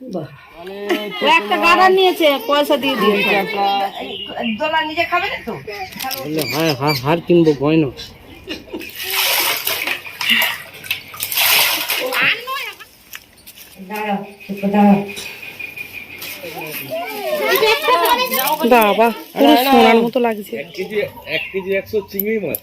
বাহ। ও একটা গাড়া নিয়েছে পয়সা দিয়ে দিয়েছে। দোলা নিজে খাবে না তো? বললে হার হার হার কিনবো গয়না দাঁড়াও একটু দাঁড়াও। বাবা পুরো সোনার মতো লাগছে। এক কেজি এক কেজি একশো চিংড়ি মাছ।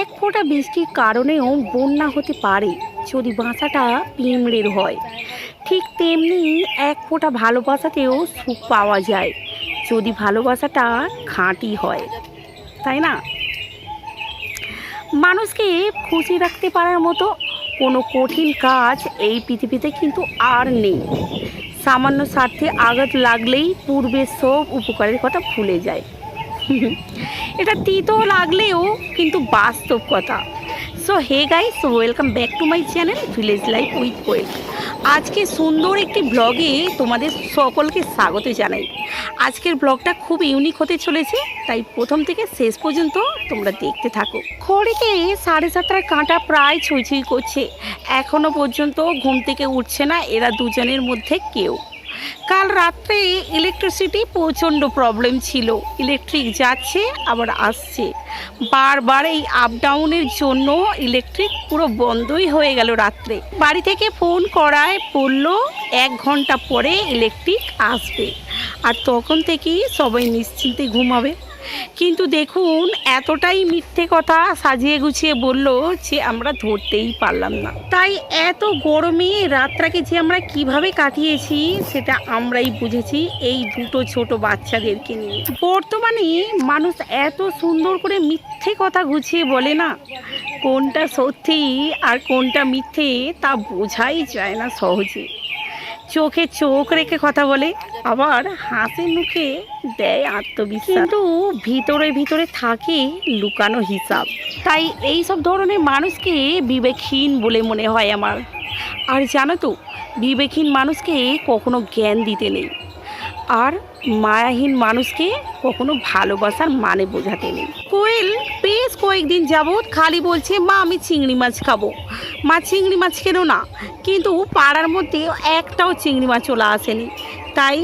এক ফোঁটা বৃষ্টির কারণেও বন্যা হতে পারে, যদি বাসাটা পিমড়ের হয়। ঠিক তেমনি এক ফোঁটা ভালোবাসাতেও সুখ পাওয়া যায়, যদি ভালোবাসাটা খাঁটি হয়। তাই না? মানুষকে খুশি রাখতে পারার মতো কোনো কঠিন কাজ এই পৃথিবীতে কিন্তু আর নেই। সামান্য স্বার্থে আঘাত লাগলেই পূর্বে সব উপকারের কথা ভুলে যায়। এটা তিতো লাগলেও কিন্তু বাস্তব কথা। So hey guys welcome back to my channel village life with Koel আজকে সুন্দর একটি ব্লগে তোমাদের সকলকে স্বাগত জানাই। আজকের ব্লগটা খুব ইউনিক হতে চলেছে, তাই প্রথম থেকে শেষ পর্যন্ত তোমরা দেখতে থাকো। খড়িতে সাড়ে সাতটার কাঁটা প্রায় ছুঁই ছুঁই করছে। এখনও পর্যন্ত ঘুম থেকে উঠছে না এরা দুজনের মধ্যে কেউ। কাল রাত্রে ইলেকট্রিসিটি প্রচণ্ড প্রবলেম ছিল। ইলেকট্রিক যাচ্ছে, আবার আসছে। বারবার এই আপ ডাউনের জন্য ইলেকট্রিক পুরো বন্ধই হয়ে গেল রাত্রে। বাড়ি থেকে ফোন করায়, বলল এক ঘণ্টা পরে ইলেকট্রিক আসবে। আর তখন থেকেই সবাই নিশ্চিন্তে ঘুমাবে। কিন্তু দেখুন, এতটাই মিথ্যে কথা সাজিয়ে গুছিয়ে বলল যে আমরা ধরতেই পারলাম না। তাই এত গরমে রাতটাকে যে আমরা কীভাবে কাটিয়েছি, সেটা আমরাই বুঝেছি এই দুটো ছোট বাচ্চাদেরকে নিয়ে। বর্তমানে মানুষ এত সুন্দর করে মিথ্যে কথা গুছিয়ে বলে না। কোনটা সত্যি আর কোনটা মিথ্যে তা বোঝাই যায় না সহজে। চোখে চোখ রেখে কথা বলে, আবার হাসি মুখে দেয় আত্মবিশ্বাস। কিন্তু ভিতরে ভিতরে থাকে লুকানো হিসাব। তাই এই সব ধরনের মানুষকে বিবেকহীন বলে মনে হয় আমার। আর জানো তো, বিবেকহীন মানুষকে কখনো জ্ঞান দিতে নেই। আর মায়াহীন মানুষকে কখনো ভালোবাসার মানে বোঝাতে নেই। কোয়েল বেশ কয়েকদিন যাবৎ খালি বলছে, মা, আমি চিংড়ি মাছ খাব। মা, চিংড়ি মাছ খেলো না? কিন্তু পাড়ার মধ্যে একটাও চিংড়ি মাছ চলে আসেনি। তাই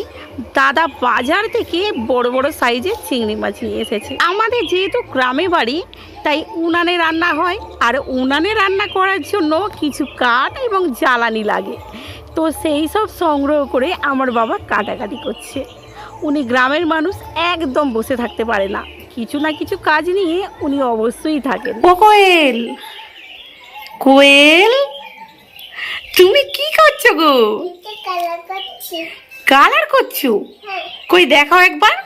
দাদা বাজার থেকে বড় বড় সাইজের চিংড়ি মাছ নিয়ে এসেছে। আমাদের যেহেতু গ্রামে বাড়ি, তাই উনানে রান্না হয় আর উনানে রান্না করার জন্য কিছু কাঠ এবং জ্বালানি লাগে। তো সেই সব সংগ্রহ করে আমার বাবা কাটাকাটি করছে। উনি গ্রামের মানুষ, একদম বসে থাকতে পারে না। কিছু না কিছু কাজ নিয়ে উনি অবশ্যই থাকেন। ও কোয়েল কোয়েল তুমি কি করছ গো? কালার করছ? কই দেখাও একবার।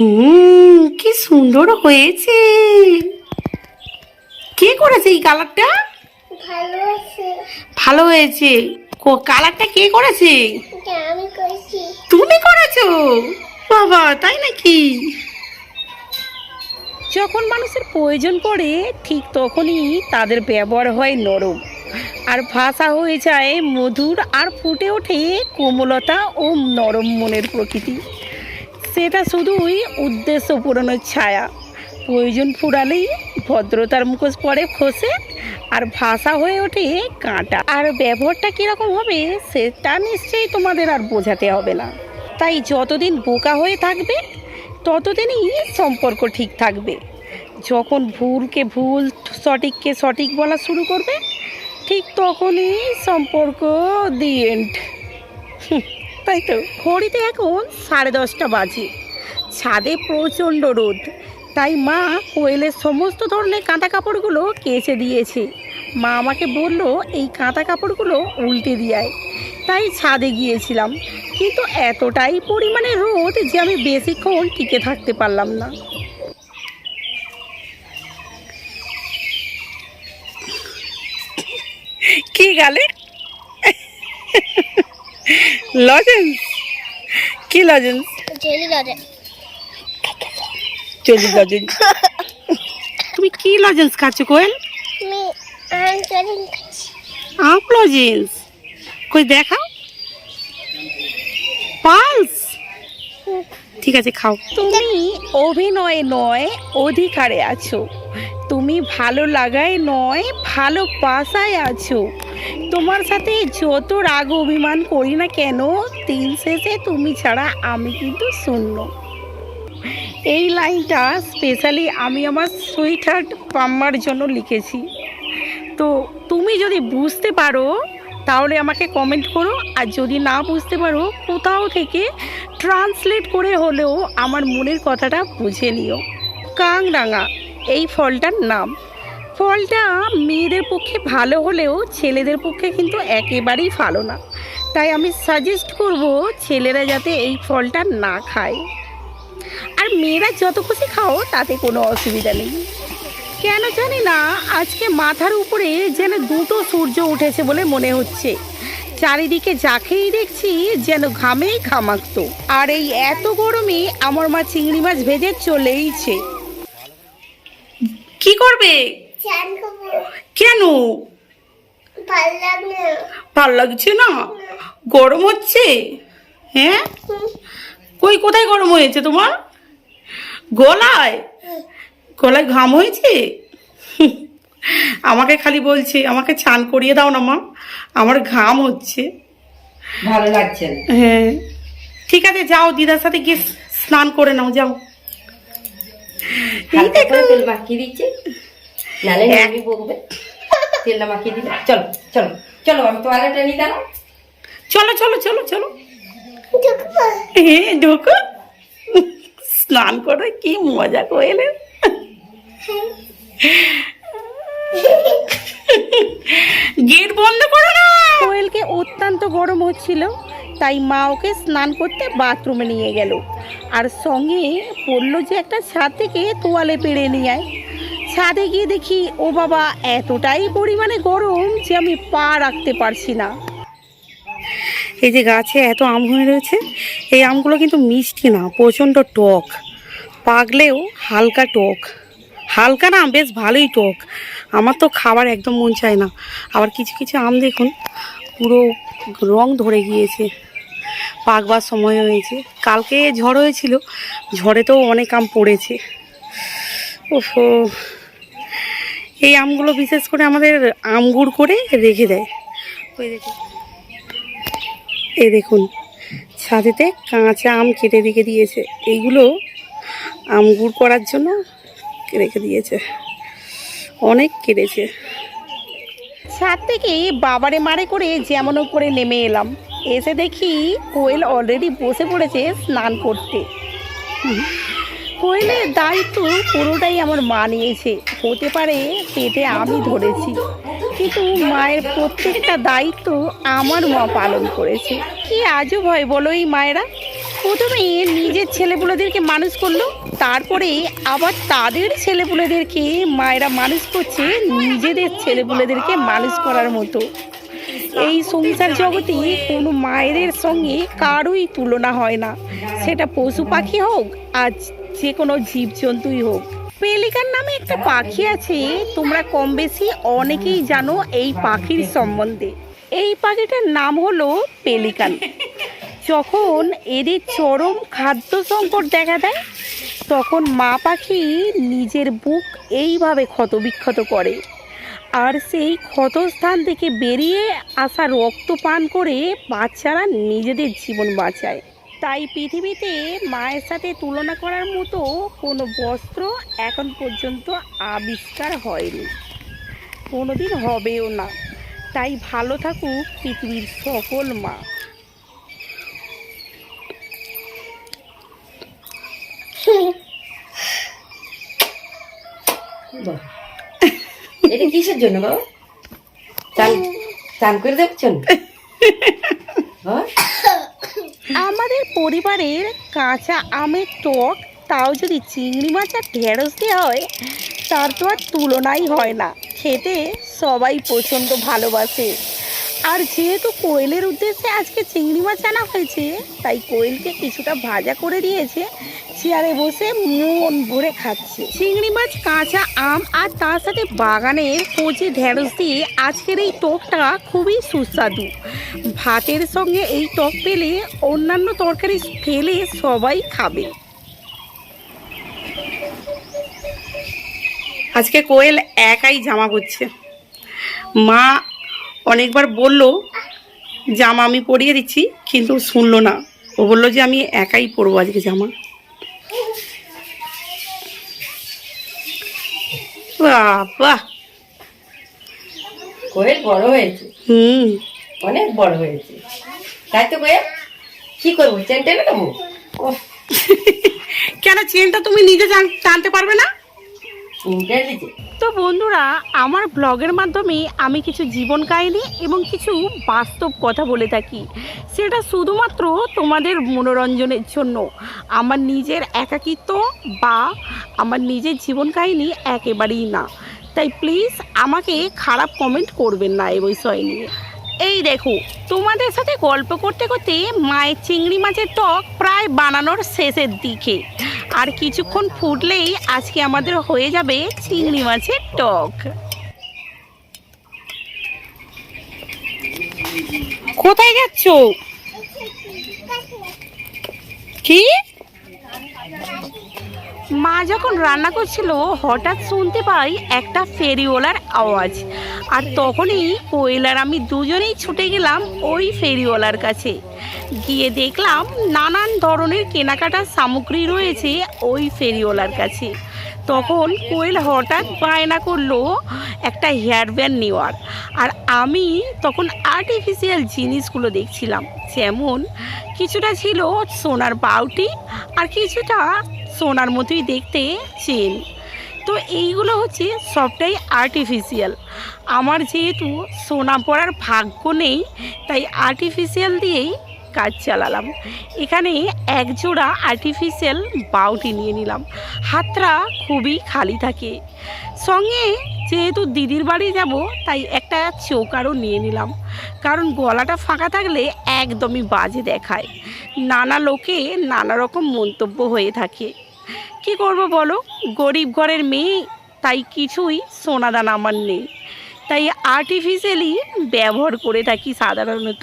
হুম কি সুন্দর হয়েছে। কে করেছে এই কালারটা ভালো হয়েছে। কো- কালারটা কে করেছে? এটা আমি করেছি। তুমি করেছ? বাবা, তাই নাকি? যখন মানুষের প্রয়োজন পড়ে, ঠিক তখনই তাদের ব্যবহার হয় নরম। আর ভাষা হয়ে যায় মধুর আর ফুটে ওঠে কোমলতা ও নরম মনের প্রকৃতি। সেটা শুধুই উদ্দেশ্য পূরণের ছায়া। প্রয়োজন ফুরালেই ভদ্রতার মুখোশ পড়ে খসে আর ভাষা হয়ে ওঠে কাঁটা। আর ব্যবহারটা কীরকম হবে, সেটা নিশ্চয়ই তোমাদের আর বোঝাতে হবে না। তাই যতদিন বোকা হয়ে থাকবে, ততদিনই সম্পর্ক ঠিক থাকবে। যখন ভুলকে ভুল, সঠিককে সঠিক বলা শুরু করবে, ঠিক তখনই সম্পর্ক দি এন্ড তাই তো। ঘড়িতে এখন সাড়ে দশটা বাজে। ছাদে প্রচণ্ড রোদ। তাই মা কোয়েলের সমস্ত ধরনের কাঁথা কাপড়গুলো কেচে দিয়েছে। মা আমাকে বলল, এই কাঁথা কাপড়গুলো উল্টে দিয়ায় তাই ছাদে গিয়েছিলাম কিন্তু এতটাই পরিমাণে রোদ যে আমি বেশিক্ষণ টিকে থাকতে পারলাম না। কি গালে? লজেন্স? কি লজেন্স? জেলি চলি লজেন্স। তুমি কি লজেন্স খাচ্ছ কোয়েল? আমি খাচ্ছি। আপ লজেন্স? কই দেখাও। পালস। ঠিক আছে, খাও। তুমি অভিনয় নয়, অধিকারে আছো। তুমি ভালো লাগায় নয়, ভালো পাশায় আছো। তোমার সাথে যত রাগ অভিমান করি না কেন তিন শেষে তুমি ছাড়া আমি কিন্তু শূন্য। এই লাইনটা স্পেশালি আমি আমার সুইট হার্ট পাম্মার জন্য লিখেছি। তো তুমি যদি বুঝতে পারো তাহলে আমাকে কমেন্ট করো, আর যদি না বুঝতে পারো, কোথাও থেকে ট্রান্সলেট করে হলেও আমার মনের কথাটা বুঝে নিও। কাংরাঙা, এই ফলটার নাম। ফলটা মেয়েদের পক্ষে ভালো হলেও ছেলেদের পক্ষে কিন্তু একেবারেই ভালো না। তাই আমি সাজেস্ট করব ছেলেরা যাতে এই ফলটা না খায়। আর মেয়েরা যত খুশি খাও, তাতে কোনো অসুবিধা নেই। কেন জানি না আজকে মাথার উপরে যেন দুটো সূর্য উঠেছে বলে মনে হচ্ছে। চারিদিকে যাকেই দেখছি যেন ঘামেই ঘামাক্ত। আর এই এত গরমে আমার মা চিংড়ি মাছ ভেজে চলেইছে কি করবে? কেন? ভালো ভালো লাগছে না? গরম হচ্ছে? হ্যাঁ? কই কোথায় গরম হয়েছে তোমার? গলায়? গলায় ঘাম হয়েছে? আমাকে খালি বলছে আমাকে চান করিয়ে দাও না মা আমার ঘাম হচ্ছে। ভালো লাগছে হ্যাঁ। ঠিক আছে যাও দিদার সাথে গিয়ে স্নান করে নাও যাও। তেল মাখিয়ে দিচ্ছে। নালে বকবে। তেলটা মাখিয়ে দিলে। চলো চলো চলো আমি টয়লেটে নিয়ে দাঁড়াও। চলো চলো চলো চলো। হ্যাঁ ঢোকো। স্নান করে কি মজা করলেন গেট বন্ধ করো না। কোয়েলকে অত্যন্ত গরম হচ্ছিল, তাই মা ওকে স্নান করতে বাথরুমে নিয়ে গেল। আর সঙ্গে পড়ল যে একটা ছাদ থেকে তোয়ালে পেড়ে নিয়ে আয়। ছাদে গিয়ে দেখি, ও বাবা, এতটাই পরিমাণে গরম যে আমি পা রাখতে পারছি না। এই যে গাছে এত আম হয়ে রয়েছে, এই আমগুলো কিন্তু মিষ্টি না, প্রচণ্ড টক। পাকলেও হালকা টক। হালকা না, বেশ ভালোই টক। আমার তো খাবার একদম মন চায় না। আবার কিছু কিছু আম দেখুন, পুরো রং ধরে গিয়েছে। পাকবার সময় হয়েছে। কালকে ঝড় হয়েছিল, ঝড়ে তো অনেক আম পড়েছে। ওহো! এই আমগুলো বিশেষ করে আমাদের আমগুড় করে রেখে দেয়। ওই দেখুন। এই দেখুন, ছাদেতে কাঁচা আম কেটে রেখে দিয়েছে। এইগুলো আম গুড় করার জন্য রেখে দিয়েছে। অনেক কেটেছে। ছাদ থেকে বাবারে মারে করে যেমন করে নেমে এলাম। এসে দেখি কোয়েল অলরেডি বসে পড়েছে স্নান করতে। কোয়েলের দায়িত্ব পুরোটাই আমার মা নিয়েছে। হতে পারে পেটে আমি ধরেছি। কিন্তু মায়ের প্রত্যেকটা দায়িত্ব আমার মা পালন করেছে। কি আজও ভয় বলো এই মায়েরা? প্রথমে নিজের ছেলেপুলেদেরকে মানুষ করল, তারপরে আবার তাদের ছেলেপুলেদেরকে, মায়েরা মানুষ করছে নিজেদের ছেলেপুলেদেরকে মানুষ করার মতো। এই সংসার জগতে কোনো মায়েদের সঙ্গে কারোই তুলনা হয় না। সেটা পশু পাখি হোক, আর যে কোনো জীবজন্তুই হোক। পেলিকার নামে একটা পাখি আছে, তোমরা কম বেশি অনেকেই জানো এই পাখির সম্বন্ধে। এই পাখিটার নাম হলো পেলিকান। যখন এদের চরম খাদ্য সংকট দেখা দেয়, তখন মা পাখি নিজের বুক এইভাবে ক্ষতবিক্ষত করে। আর সেই ক্ষতস্থান থেকে বেরিয়ে আসা রক্ত পান করে বাচ্চারা নিজেদের জীবন বাঁচায়। তাই পৃথিবীতে মায়ের সাথে তুলনা করার মতো কোনো বস্ত্র এখন পর্যন্ত আবিষ্কার হয়নি। কোনোদিন হবেও না। তাই ভালো থাকুক পৃথিবীর সকল মা। এটা কিসের জন্য বাবা? চান করে দেখছেন? আমাদের পরিবারের কাঁচা আমের টক, তাও যদি চিংড়ি মাছ আর ঢেঁড়স দেওয়া হয়, তার তো আর তুলনাই হয় না। খেতে সবাই প্রচণ্ড ভালোবাসে। আর যেহেতু কোয়েলের উদ্দেশ্যে আজকে চিংড়ি মাছ আনা হয়েছে, তাই কোয়েলকে কিছুটা ভাজা করে দিয়েছে। চেয়ারে বসে মন ভরে খাচ্ছে। চিংড়ি মাছ, কাঁচা আম আর তার সাথে বাগানের কচি ঢেঁড়স দিয়ে আজকের এই টকটা খুবই সুস্বাদু। ভাতের সঙ্গে এই টক পেলে অন্যান্য তরকারি ফেলে সবাই খাবে। আজকে কোয়েল একাই জামা পরছে মা অনেকবার বলল, জামা আমি পরিয়ে দিচ্ছি, কিন্তু শুনলো না। ও বলল যে, আমি একাই পরবো আজকে জামা। বাবা। কোয়েল বড় হয়েছে। হুম। অনেক বড় হয়েছে। তাই তো কোয়েল কি করব? চেন টেনে নেব কেন চেনটা তুমি নিজে টানতে পারবে না? তো বন্ধুরা, আমার ব্লগের মাধ্যমে আমি কিছু জীবন কাহিনী এবং কিছু বাস্তব কথা বলে থাকি। সেটা শুধুমাত্র তোমাদের মনোরঞ্জনের জন্য। আমার নিজের একাকিত্ব বা আমার নিজের জীবন কাহিনী একেবারেই না। তাই প্লিজ আমাকে খারাপ কমেন্ট করবেন না এই বিষয় নিয়ে। এই দেখো, তোমাদের সাথে গল্প করতে করতে মায়ের চিংড়ি মাছের টক প্রায় বানানোর শেষের দিকে। আর কিছুক্ষণ ফুটলেই আজকে আমাদের হয়ে যাবে চিংড়ি মাছের টক। কোথায় যাচ্ছ? কি? মা যখন রান্না করছিল, হঠাৎ শুনতে পাই একটা ফেরিওয়ালার আওয়াজ। আর তখনই কোয়েল আর আমি দুজনেই ছুটে গেলাম ওই ফেরিওয়ালার কাছে। গিয়ে দেখলাম নানান ধরনের কেনাকাটার সামগ্রী রয়েছে ওই ফেরিওয়ালার কাছে। তখন কোয়েল হঠাৎ বায়না করল একটা হেয়ার ব্যান্ড নেওয়ার। আর আমি তখন আর্টিফিশিয়াল জিনিসগুলো দেখছিলাম। যেমন কিছুটা ছিল সোনার বাউটি আর কিছুটা সোনার মতোই দেখতে চেন। তো এইগুলো হচ্ছে সবটাই আর্টিফিশিয়াল আমার যেহেতু সোনা পড়ার ভাগ্য নেই, তাই আর্টিফিশিয়াল দিয়েই কাজ চালালাম। এখানে এক জোড়া আর্টিফিশিয়াল বাউটি নিয়ে নিলাম। হাতটা খুবই খালি থাকে। সঙ্গে যেহেতু দিদির বাড়ি যাব, তাই একটা চৌকারও নিয়ে নিলাম। কারণ গলাটা ফাঁকা থাকলে একদমই বাজে দেখায়। নানা লোকে নানা রকম মন্তব্য হয়ে থাকে। কি করব বলো? গরিব ঘরের মেয়ে, তাই কিছুই সোনাদানা আমার নেই। তাই আর্টিফিশিয়ালি ব্যবহার করে থাকি সাধারণত।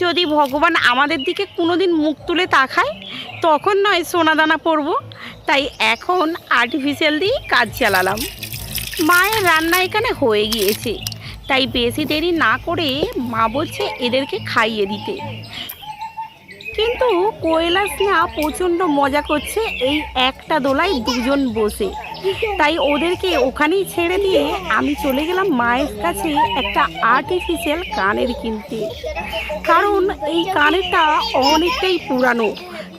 যদি ভগবান আমাদের দিকে কোনোদিন মুখ তুলে তাকায়, তখন নয় সোনাদানা পরব। তাই এখন আর্টিফিশিয়াল দিয়েই কাজ চালালাম। মায়ের রান্না এখানে হয়ে গিয়েছে। তাই বেশি দেরি না করে মা বলছে এদেরকে খাইয়ে দিতে। কিন্তু কোয়েলা স্নেহা প্রচণ্ড মজা করছে এই একটা দোলায় দুজন বসে। তাই ওদেরকে ওখানেই ছেড়ে দিয়ে আমি চলে গেলাম মায়ের কাছে একটা আর্টিফিশিয়াল কানের কিনতে। কারণ এই কানেরটা অনেকটাই পুরানো।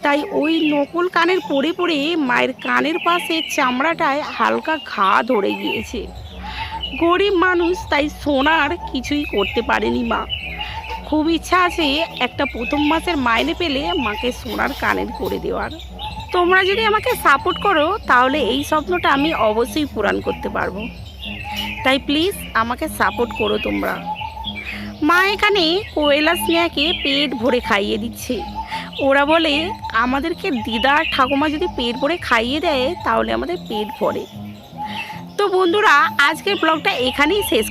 তাই ওই নকল কানের পরে পরে মায়ের কানের পাশে চামড়াটায় হালকা ঘা ধরে গিয়েছে। গরিব মানুষ তাই সোনার কিছুই করতে পারেনি মা। খুব ইচ্ছা আছে একটা প্রথম মাসের মাইনে পেলে মাকে সোনার কানের করে দেওয়ার। তোমরা যদি আমাকে সাপোর্ট করো, তাহলে এই স্বপ্নটা আমি অবশ্যই পূরণ করতে পারব। তাই প্লিজ আমাকে সাপোর্ট করো তোমরা। মা এখানে কোয়েলা স্নেহাকে পেট ভরে খাইয়ে দিচ্ছে। ওরা বলে, আমাদেরকে দিদা ঠাকুমা যদি পেট ভরে খাইয়ে দেয়, তাহলে আমাদের পেট ভরে। তো বন্ধুরা, আজকের ব্লগটা এখানেই শেষ